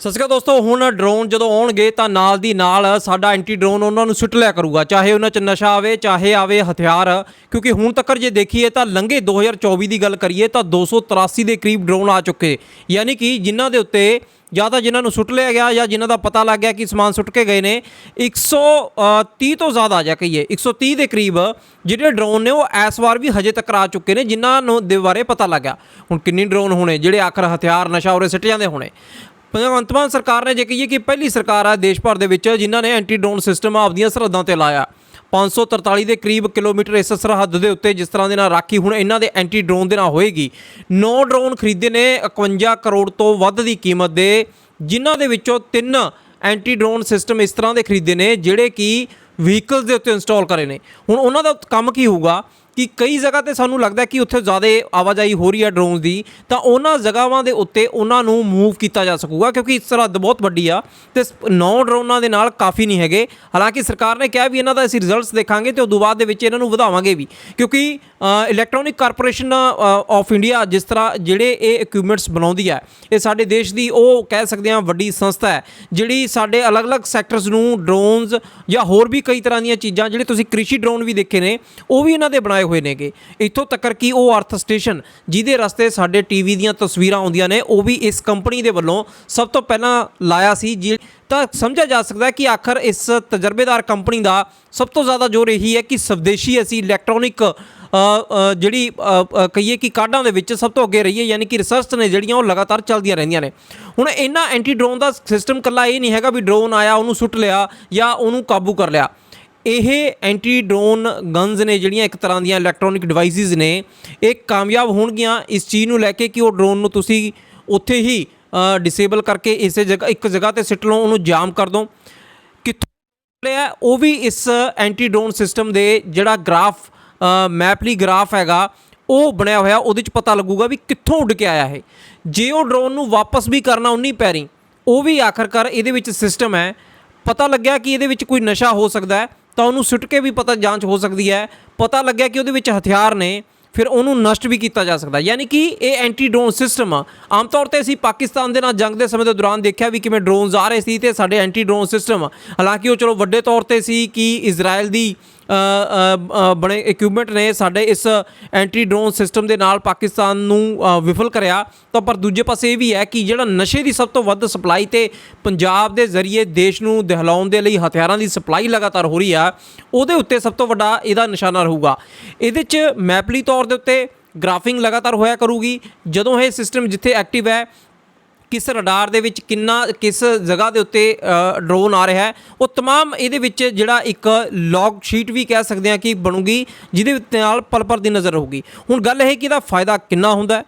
ਸਤਿ ਸ਼੍ਰੀ ਅਕਾਲ ਦੋਸਤੋ, ਹੁਣ ਡਰੋਨ ਜਦੋਂ ਆਉਣਗੇ ਤਾਂ ਨਾਲ ਦੀ ਨਾਲ ਸਾਡਾ ਐਂਟੀ ਡਰੋਨ ਉਹਨਾਂ ਨੂੰ ਸੁੱਟ ਲਿਆ ਕਰੂਗਾ, ਚਾਹੇ ਉਹਨਾਂ 'ਚ ਨਸ਼ਾ ਆਵੇ, ਚਾਹੇ ਆਵੇ ਹਥਿਆਰ। ਕਿਉਂਕਿ ਹੁਣ ਤੱਕ ਜੇ ਦੇਖੀਏ ਤਾਂ ਲੰਘੇ 2024 ਦੀ ਗੱਲ ਕਰੀਏ ਤਾਂ 283 ਦੇ ਕਰੀਬ ਡਰੋਨ ਆ ਚੁੱਕੇ। ਯਾਨੀ ਕਿ ਜਿਨ੍ਹਾਂ ਦੇ ਉੱਤੇ ਜਾਂ ਤਾਂ ਜਿਨ੍ਹਾਂ ਨੂੰ ਸੁੱਟ ਲਿਆ ਗਿਆ ਜਾਂ ਜਿਨ੍ਹਾਂ ਦਾ ਪਤਾ ਲੱਗ ਗਿਆ ਕਿ ਸਮਾਨ ਸੁੱਟ ਕੇ ਗਏ ਨੇ 130 ਤੋਂ ਜ਼ਿਆਦਾ ਜਾ ਕਹੀਏ 130 ਦੇ ਕਰੀਬ ਜਿਹੜੇ ਡਰੋਨ ਨੇ ਉਹ ਇਸ ਵਾਰ ਵੀ ਹਜੇ ਤੱਕ ਆ ਚੁੱਕੇ ਨੇ, ਜਿਨ੍ਹਾਂ ਨੂੰ ਦੇ ਬਾਰੇ ਪਤਾ ਲੱਗਾ ਹੁਣ ਕਿੰਨੀ ਡਰੋਨ ਹੋਣੇ, ਜਿਹੜੇ ਆਖਰ ਹਥਿਆਰ, ਨਸ਼ਾ ਉਰੇ ਸਿੱਟ ਜਾਂਦੇ ਹੋਣੇ। ਭਗਵੰਤ ਮਾਨ ਸਰਕਾਰ ਨੇ ਜੇ ਕਹੀਏ ਕਿ ਪਹਿਲੀ ਸਰਕਾਰ ਆ ਦੇਸ਼ ਭਰ ਦੇ ਵਿੱਚ ਜਿਨ੍ਹਾਂ ਨੇ ਐਂਟੀ ਡਰੋਨ ਸਿਸਟਮ ਆਪਦੀਆਂ ਸਰਹੱਦਾਂ ਤੇ ਲਾਇਆ। 543 ਦੇ ਕਰੀਬ ਕਿਲੋਮੀਟਰ ਇਸ ਸਰਹੱਦ ਦੇ ਉੱਤੇ ਜਿਸ ਤਰ੍ਹਾਂ ਦੇ ਨਾਲ ਰਾਖੀ ਹੁਣ ਇਹਨਾਂ ਦੇ ਐਂਟੀ ਡਰੋਨ ਦੇ ਨਾਲ ਹੋਏਗੀ। 9 ਡਰੋਨ ਖਰੀਦੇ ਨੇ 51 ਕਰੋੜ ਤੋਂ ਵੱਧ ਦੀ ਕੀਮਤ ਦੇ, ਜਿਨ੍ਹਾਂ ਦੇ ਵਿੱਚੋਂ ਤਿੰਨ ਐਂਟੀ ਡਰੋਨ ਸਿਸਟਮ ਇਸ ਤਰ੍ਹਾਂ ਦੇ ਖਰੀਦੇ ਨੇ, ਜਿਹੜੇ ਕਿ ਵਹੀਕਲਸ ਦੇ ਉੱਤੇ ਇੰਸਟਾਲ ਕਰੇ ਨੇ। ਹੁਣ ਉਹਨਾਂ ਦਾ ਕੰਮ ਕੀ ਹੋਊਗਾ? ਕਿ ਕਈ ਜਗ੍ਹਾ ਤੇ ਸਾਨੂੰ ਲੱਗਦਾ ਕਿ ਉੱਥੇ ਜ਼ਿਆਦਾ ਆਵਾਜਾਈ ਹੋ ਰਹੀ ਹੈ ਡਰੋਨਸ ਦੀ, ਤਾਂ ਉਹਨਾਂ ਜਗ੍ਹਾਵਾਂ ਦੇ ਉੱਤੇ ਉਹਨਾਂ ਨੂੰ ਮੂਵ ਕੀਤਾ ਜਾ ਸਕੂਗਾ, ਕਿਉਂਕਿ ਇਸ ਸਰਹੱਦ ਬਹੁਤ ਵੱਡੀ ਆ ਤੇ ਨੌ ਡਰੋਨਾਂ ਦੇ ਨਾਲ ਕਾਫੀ ਨਹੀਂ ਹੈਗੇ। ਹਾਲਾਂਕਿ ਸਰਕਾਰ ਨੇ ਕਿਹਾ ਵੀ ਇਹਨਾਂ ਦਾ ਅਸੀਂ ਰਿਜ਼ਲਟਸ ਦੇਖਾਂਗੇ ਤੇ ਉਦੋਂ ਬਾਅਦ ਦੇ ਵਿੱਚ ਇਹਨਾਂ ਨੂੰ ਵਧਾਵਾਂਗੇ ਵੀ, ਕਿਉਂਕਿ ਇਲੈਕਟ੍ਰੋਨਿਕ ਕਾਰਪੋਰੇਸ਼ਨ ਆਫ ਇੰਡੀਆ ਜਿਸ ਤਰ੍ਹਾਂ ਜਿਹੜੇ ਇਹ ਇਕਵਿਪਮੈਂਟਸ ਬਣਾਉਂਦੀ ਹੈ, ਇਹ ਸਾਡੇ ਦੇਸ਼ ਦੀ ਉਹ ਕਹਿ ਸਕਦੇ ਹਾਂ ਵੱਡੀ ਸੰਸਥਾ ਹੈ, ਜਿਹੜੀ ਸਾਡੇ ਅਲੱਗ-ਅਲੱਗ ਸੈਕਟਰਸ ਨੂੰ ਡਰੋਨਸ ਜਾਂ ਹੋਰ ਵੀ ਕਈ ਤਰ੍ਹਾਂ ਦੀਆਂ ਚੀਜ਼ਾਂ, ਜਿਹੜੇ ਤੁਸੀਂ ਕ੍ਰਿਸ਼ੀ ਡਰੋਨ ਵੀ ਦੇਖੇ ਨੇ, ਉਹ ਵੀ ਇਹਨਾਂ ਦੇ ਬਣਾਏ ਹੋਏ ਨੇਗੇ। ਇੱਥੋਂ ਤੱਕ ਕਿ ਉਹ ਅਰਥ ਸਟੇਸ਼ਨ ਜਿਹਦੇ ਰਸਤੇ ਸਾਡੇ ਟੀਵੀ ਦੀਆਂ ਤਸਵੀਰਾਂ ਆਉਂਦੀਆਂ ਨੇ, ਉਹ ਵੀ ਇਸ ਕੰਪਨੀ ਦੇ ਵੱਲੋਂ ਸਭ ਤੋਂ ਪਹਿਲਾਂ ਲਾਇਆ ਸੀ। ਜੀ ਤਾਂ ਸਮਝਿਆ ਜਾ ਸਕਦਾ ਕਿ ਆਖਰ ਇਸ ਤਜਰਬੇਦਾਰ ਕੰਪਨੀ ਦਾ ਸਭ ਤੋਂ ਜ਼ਿਆਦਾ ਜ਼ੋਰ ਇਹੀ ਹੈ ਕਿ ਸਵਦੇਸ਼ੀ ਅਸੀਂ ਇਲੈਕਟ੍ਰੋਨਿਕ ਜਿਹੜੀ ਕਹੀਏ ਕਿ ਕਾਢਾਂ ਦੇ ਵਿੱਚ ਸਭ ਤੋਂ ਅੱਗੇ ਰਹੀਏ, ਯਾਨੀ ਕਿ ਰਿਸਰਚ ਨੇ ਜਿਹੜੀਆਂ ਉਹ ਲਗਾਤਾਰ ਚੱਲਦੀਆਂ ਰਹਿੰਦੀਆਂ ਨੇ। ਹੁਣ ਇਹਨਾਂ ਐਂਟੀ ਡਰੋਨ ਦਾ ਸਿਸਟਮ ਕੱਲਾ ਇਹ ਨਹੀਂ ਹੈਗਾ ਵੀ ਡਰੋਨ ਆਇਆ, ਉਹਨੂੰ ਸੁੱਟ ਲਿਆ ਜਾਂ ਉਹਨੂੰ ਕਾਬੂ ਕਰ ਲਿਆ। ਇਹ ਐਂਟੀ ਡਰੋਨ ਗਨਸ ਨੇ ਜਿਹੜੀਆਂ ਇੱਕ ਤਰ੍ਹਾਂ ਦੀਆਂ ਇਲੈਕਟ੍ਰੋਨਿਕ ਡਿਵਾਈਸਿਸ ਨੇ, ਇਹ ਕਾਮਯਾਬ ਹੋਣਗੀਆਂ ਇਸ ਚੀਜ਼ ਨੂੰ ਲੈ ਕੇ ਕਿ ਉਹ ਡਰੋਨ ਨੂੰ ਤੁਸੀਂ ਉੱਥੇ ਹੀ ਡਿਸੇਬਲ ਕਰਕੇ ਇਸੇ ਜਗ੍ਹਾ, ਇੱਕ ਜਗ੍ਹਾ ਤੇ ਸਿੱਟ ਲਓ, ਉਹਨੂੰ ਜਾਮ ਕਰ ਦੋ ਕਿੱਥੋਂ ਲਿਆ, ਉਹ ਵੀ ਇਸ ਐਂਟੀ ਡਰੋਨ ਸਿਸਟਮ ਦੇ ਜਿਹੜਾ ਗ੍ਰਾਫ ਮੈਪਲੀ ਗ੍ਰਾਫ ਹੈਗਾ, ਉਹ ਬਣਿਆ ਹੋਇਆ, ਉਹਦੇ ਚ ਪਤਾ ਲੱਗੂਗਾ ਵੀ ਕਿੱਥੋਂ ਉੱਡ ਕੇ ਆਇਆ ਇਹ। ਜੇ ਉਹ ਡਰੋਨ ਨੂੰ ਵਾਪਸ ਵੀ ਕਰਨਾ ਉਨੀ ਪੈਰੀ, ਉਹ ਵੀ ਆਖਰਕਾਰ ਇਹਦੇ ਵਿੱਚ ਸਿਸਟਮ ਹੈ। ਪਤਾ ਲੱਗਿਆ ਕਿ ਇਹਦੇ ਵਿੱਚ ਕੋਈ ਨਸ਼ਾ ਹੋ ਸਕਦਾ ਹੈ। ਤਾਂ ਉਹਨੂੰ ਸੁੱਟ ਕੇ ਵੀ ਪਤਾ ਜਾਂਚ ਹੋ ਸਕਦੀ ਹੈ, ਪਤਾ ਲੱਗਿਆ ਕਿ ਉਹਦੇ ਵਿੱਚ ਹਥਿਆਰ ਨੇ, ਫਿਰ ਉਹਨੂੰ ਨਸ਼ਟ ਵੀ ਕੀਤਾ ਜਾ ਸਕਦਾ ਯਾਨੀ ਕਿ ਇਹ ਐਂਟੀ ਡਰੋਨ ਸਿਸਟਮ ਆਮ ਤੌਰ ਤੇ ਅਸੀਂ ਪਾਕਿਸਤਾਨ ਦੇ ਨਾਲ ਜੰਗ ਦੇ ਸਮੇਂ ਦੇ ਦੌਰਾਨ ਦੇਖਿਆ ਵੀ ਕਿਵੇਂ ਡਰੋਨਸ ਆ ਰਹੇ ਸੀ ਤੇ ਸਾਡੇ ਐਂਟੀ ਡਰੋਨ ਸਿਸਟਮ ਹਾਲਾਂਕਿ ਉਹ ਚਲੋ ਵੱਡੇ ਤੌਰ ਤੇ ਸੀ ਕਿ ਇਜ਼ਰਾਈਲ ਦੀ ਬਣੇ ਇਕਵਿਪਮੈਂਟ ਨੇ ਸਾਡੇ ਇਸ ਐਂਟੀ ਡਰੋਨ ਸਿਸਟਮ ਦੇ ਨਾਲ ਪਾਕਿਸਤਾਨ ਨੂੰ ਵਿਫਲ ਕਰਿਆ। ਤਾਂ ਪਰ ਦੂਜੇ ਪਾਸੇ ਇਹ ਵੀ ਹੈ ਕਿ ਜਿਹੜਾ ਨਸ਼ੇ ਦੀ ਸਭ ਤੋਂ ਵੱਧ ਸਪਲਾਈ ਤੇ ਪੰਜਾਬ ਦੇ ਜ਼ਰੀਏ ਦੇਸ਼ ਨੂੰ ਦਹਿਲਾਉਣ ਦੇ ਲਈ ਹਥਿਆਰਾਂ ਦੀ ਸਪਲਾਈ ਲਗਾਤਾਰ ਹੋ ਰਹੀ ਆ, ਉਹਦੇ ਉੱਤੇ ਸਭ ਤੋਂ ਵੱਡਾ ਇਹਦਾ ਨਿਸ਼ਾਨਾ ਰਹੂਗਾ। ਇਹਦੇ 'ਚ ਮੈਪਲੀ ਤੌਰ ਦੇ ਉੱਤੇ ਗ੍ਰਾਫਿੰਗ ਲਗਾਤਾਰ ਹੋਇਆ ਕਰੂਗੀ। ਜਦੋਂ ਇਹ ਸਿਸਟਮ ਜਿੱਥੇ ਐਕਟਿਵ ਹੈ ਕਿਸ ਰਡਾਰ ਦੇ ਵਿੱਚ ਕਿੰਨਾ ਕਿਸ ਜਗ੍ਹਾ ਦੇ ਉੱਤੇ ਡਰੋਨ ਆ ਰਿਹਾ ਹੈ ਉਹ तमाम ਇਹਦੇ ਵਿੱਚ ਜਿਹੜਾ ਇੱਕ ਲੌਗ ਸ਼ੀਟ ਵੀ ਕਹਿ ਸਕਦੇ ਹਾਂ ਕਿ ਬਣੂਗੀ ਜਿਹਦੇ ਵਿੱਚ ਨਾਲ ਪਲ ਪਲ ਦੀ ਨਜ਼ਰ ਰਹੂਗੀ ਹੁਣ ਗੱਲ ਇਹ ਕਿ ਇਹਦਾ ਫਾਇਦਾ ਕਿੰਨਾ ਹੁੰਦਾ ਹੈ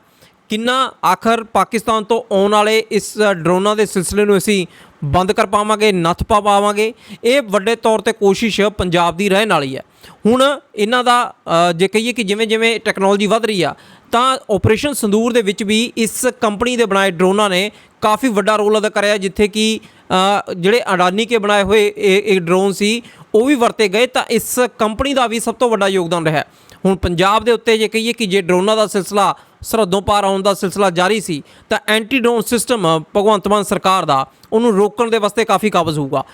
ਕਿੰਨਾ ਆਖਰ ਪਾਕਿਸਤਾਨ ਤੋਂ ਆਉਣ ਵਾਲੇ ਇਸ ਡਰੋਨਾਂ ਦੇ ਸਿਲਸਿਲੇ ਨੂੰ ਅਸੀਂ ਬੰਦ ਕਰ ਪਾਵਾਂਗੇ, ਨੱਥ ਪਾ ਪਾਵਾਂਗੇ? ਇਹ ਵੱਡੇ ਤੌਰ ਤੇ ਕੋਸ਼ਿਸ਼ ਪੰਜਾਬ ਦੀ ਰਹਿਣ ਵਾਲੀ ਹੈ। ਹੁਣ ਇਹਨਾਂ ਦਾ ਜੇ ਕਹੀਏ ਕਿ ਜਿਵੇਂ ਜਿਵੇਂ ਟੈਕਨੋਲੋਜੀ ਵੱਧ ਰਹੀ ਆ, ਤਾਂ ਆਪਰੇਸ਼ਨ ਸੰਦੂਰ ਦੇ ਵਿੱਚ ਵੀ ਇਸ ਕੰਪਨੀ ਦੇ ਬਣਾਏ ਡਰੋਨਾਂ ਨੇ ਕਾਫੀ ਵੱਡਾ ਰੋਲ ਅਦਾ ਕਰਿਆ, ਜਿੱਥੇ ਕਿ ਜਿਹੜੇ ਅਡਾਨੀ ਕੇ ਬਣਾਏ ਹੋਏ ਇਹ ਡਰੋਨ ਸੀ, ਉਹ ਵੀ ਵਰਤੇ ਗਏ, ਤਾਂ ਇਸ ਕੰਪਨੀ ਦਾ ਵੀ ਸਭ ਤੋਂ ਵੱਡਾ ਯੋਗਦਾਨ ਰਿਹਾ। ਹੁਣ ਪੰਜਾਬ ਦੇ ਉੱਤੇ ਜੇ ਕਹੀਏ ਕਿ ਜੇ ਡਰੋਨਾਂ ਦਾ ਸਿਲਸਿਲਾ ਸਰਹੱਦੋਂ ਪਾਰ ਆਉਣ ਦਾ ਸਿਲਸਿਲਾ ਜਾਰੀ ਸੀ, ਤਾਂ anti drone system Bhagwant Mann ਸਰਕਾਰ ਦਾ ਉਹਨੂੰ ਰੋਕਣ ਦੇ ਵਾਸਤੇ ਕਾਫੀ ਕਾਬਜ਼ ਹੋਊਗਾ।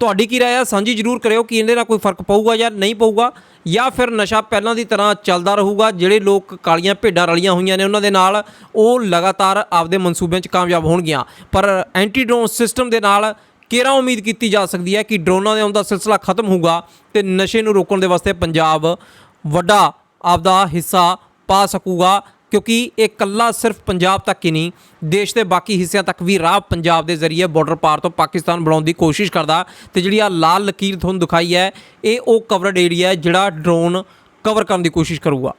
ਤੁਹਾਡੀ ਕੀ ਰਾਏ ਹੈ ਸਾਂਝੀ ਜ਼ਰੂਰ ਕਰਿਓ ਕਿ ਇਹਦੇ ਨਾਲ ਕੋਈ ਫ਼ਰਕ ਪਊਗਾ ਜਾਂ ਨਹੀਂ ਪਊਗਾ, ਜਾਂ ਫਿਰ ਨਸ਼ਾ ਪਹਿਲਾਂ ਦੀ ਤਰ੍ਹਾਂ ਚੱਲਦਾ ਰਹੂਗਾ, ਜਿਹੜੇ ਲੋਕ ਕਾਲੀਆਂ ਭੇਡਾਂ ਰਲੀਆਂ ਹੋਈਆਂ ਨੇ ਉਹਨਾਂ ਦੇ ਨਾਲ ਉਹ ਲਗਾਤਾਰ ਆਪਦੇ ਮਨਸੂਬਿਆਂ 'ਚ ਕਾਮਯਾਬ ਹੋਣਗੀਆਂ। ਪਰ ਐਂਟੀ ਡਰੋਨ ਸਿਸਟਮ ਦੇ ਨਾਲ ਕਿਹੜਾ ਉਮੀਦ ਕੀਤੀ ਜਾ ਸਕਦੀ ਹੈ ਕਿ ਡਰੋਨਾਂ ਦੇ ਆਉਣ ਦਾ ਸਿਲਸਿਲਾ ਖਤਮ ਹੋਊਗਾ ਤੇ ਨਸ਼ੇ ਨੂੰ ਰੋਕਣ ਦੇ ਵਾਸਤੇ ਪੰਜਾਬ ਵੱਡਾ ਆਪਦਾ ਹਿੱਸਾ ਪਾ ਸਕੂਗਾ, ਕਿਉਂਕਿ ਇਹ ਕੱਲਾ ਸਿਰਫ ਪੰਜਾਬ ਤੱਕ ਹੀ ਨਹੀਂ, ਦੇਸ਼ ਦੇ ਬਾਕੀ ਹਿੱਸਿਆਂ ਤੱਕ ਵੀ ਰਾਹ ਪੰਜਾਬ ਦੇ ਜ਼ਰੀਏ ਬਾਰਡਰ ਪਾਰ ਤੋਂ ਪਾਕਿਸਤਾਨ ਬਣਾਉਣ ਦੀ ਕੋਸ਼ਿਸ਼ ਕਰਦਾ। ਤੇ ਜਿਹੜੀ ਆ ਲਾਲ ਲਕੀਰ ਤੁਹਾਨੂੰ ਦਿਖਾਈ ਹੈ, ਇਹ ਉਹ ਕਵਰਡ ਏਰੀਆ ਹੈ ਜਿਹੜਾ ਡਰੋਨ ਕਵਰ ਕਰਨ ਦੀ ਕੋਸ਼ਿਸ਼ ਕਰੂਗਾ।